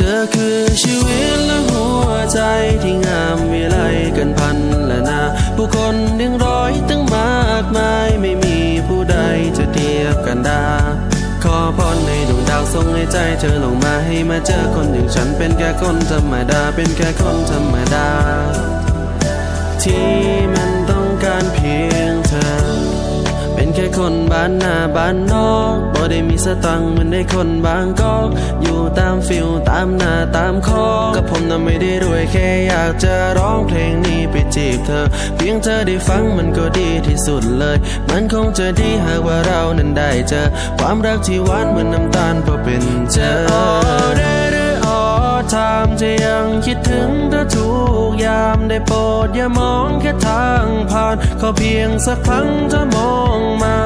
ธอคือชีวิตและหัวใจที่งามวิไลกันพันและนาผู้คนเรียงร้อยตั้งมากมายไม่มีผู้ใดจะเทียบกันได้ขอพรในดวงดาวส่งให้ใจเธอลงมาให้มาเจอคนอย่างฉันเป็นแค่คนธรรมดาเป็นแค่คนธรรมดาที่ คนบ้านนาบ้านนอกบ่ได้มีสตังเหมือนได้คนบางกอกอยู่ตามฟิลตามหน้าตามคอกับผมน่ะไม่ได้รวยแค่อยากจะร้องเพลงนี้ไปจีบเธอ เพียงเธอได้ฟังมันก็ดีที่สุดเลย มันคงจะดีหากว่าเรานั้นได้เจอ ความรักที่หวานเหมือนน้ำตาลพอเป็นเจอได้หรืออ๋อถามจะยังคิดถึงเธอทุกยามได้โปรดอย่ามองแค่ทางผ่าน ขอเพียงสักครั้งเธอมองมา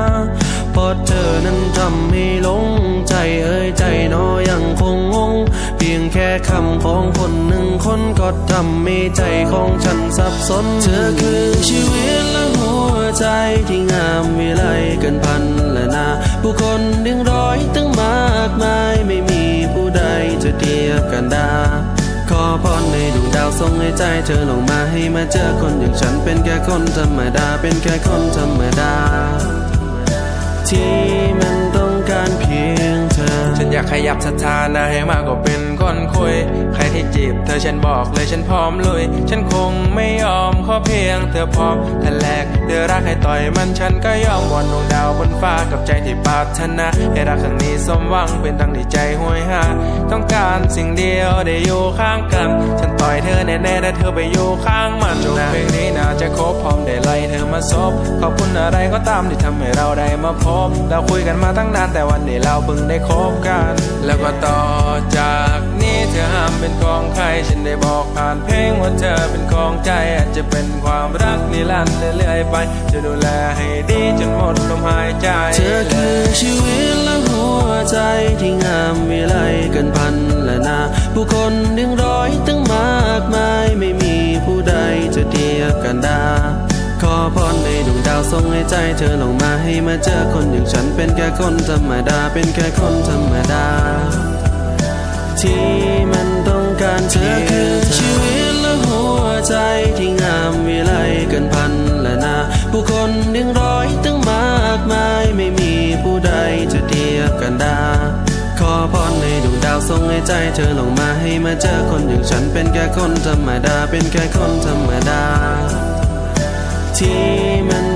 เพราะเธอนั้นทำให้หลงใจเอ้ยใจน้อยังคงงง เพียงแค่คำของคนหนึ่งคนก็ทำให้ใจของฉันสับสน เธอคือชีวิตและหัวใจที่งามวิไลกันพันและนา ผู้คนเรียงร้อยตั้งมากมายไม่มีผู้ใดจะเทียบกันได้ขอพรในดวงดาวส่งให้ใจเธอลงมาให้มาเจอคนอย่างฉันเป็นแค่คนธรรมดาเป็นแค่คนธรรมดา ที่มันต้องการเพียงเธอ ฉันอยากขยับสถานะให้มากกว่าเป็นคนคุย ใครที่จีบเธอฉันบอกเลยฉันพร้อมลุย ฉันคงไม่ยอมขอเพียง เธอพร้อมแต่แรกเธอรักให้ต่อยมันฉันก็ยอมวอนดวงดาวบนฟ้ากับใจที่ปรารถนาให้รักครั้งนี้สมหวังเป็นดังที่ใจห้วยหาต้องการสิ่งเดียวได้อยู่ข้างกัน ฉันต่อยเธอแน่ๆถ้าเธอไปอยู่ข้างมันจบเพลงนี้น่าจะครบพร้อม เธอมาซบขอบคุณอะไรก็ตามที่ทำให้เราได้มาพบ เราคุยกันมาตั้งนานแต่วันนี้เราเพิ่งได้คบกัน แล้วก็ต่อจากนี้เธอห้ามเป็นของใคร ฉันได้บอกผ่านเพลงว่าเธอเป็นของใจอาจจะเป็นความรักนิรันดร์เรื่อยๆไป จะดูแลให้ดีจนหมดลมหายใจ เธอคือชีวิตและหัวใจที่งามวิไลกันพันและนา ผู้คนเรียงร้อยตั้งมากมายไม่มีผู้ใดจะเทียบกันได้ พรในดวงดาวส่งให้ใจเธอลงมาให้มาเจอคนอย่างฉันเป็นแค่คนธรรมดา เป็นแค่คนธรรมดา ที่มันต้องการเธอคือชีวิตและหัวใจที่งามวิไลกันพันและนา ผู้คนเรียงร้อยตั้งมากมายไม่มีผู้ใดจะเทียบกันได้ขอพรในดวงดาวส่งให้ใจเธอลงมาให้มาเจอคนอย่างฉันเป็นแค่คนธรรมดา เป็นแค่คนธรรมดา ที่มัน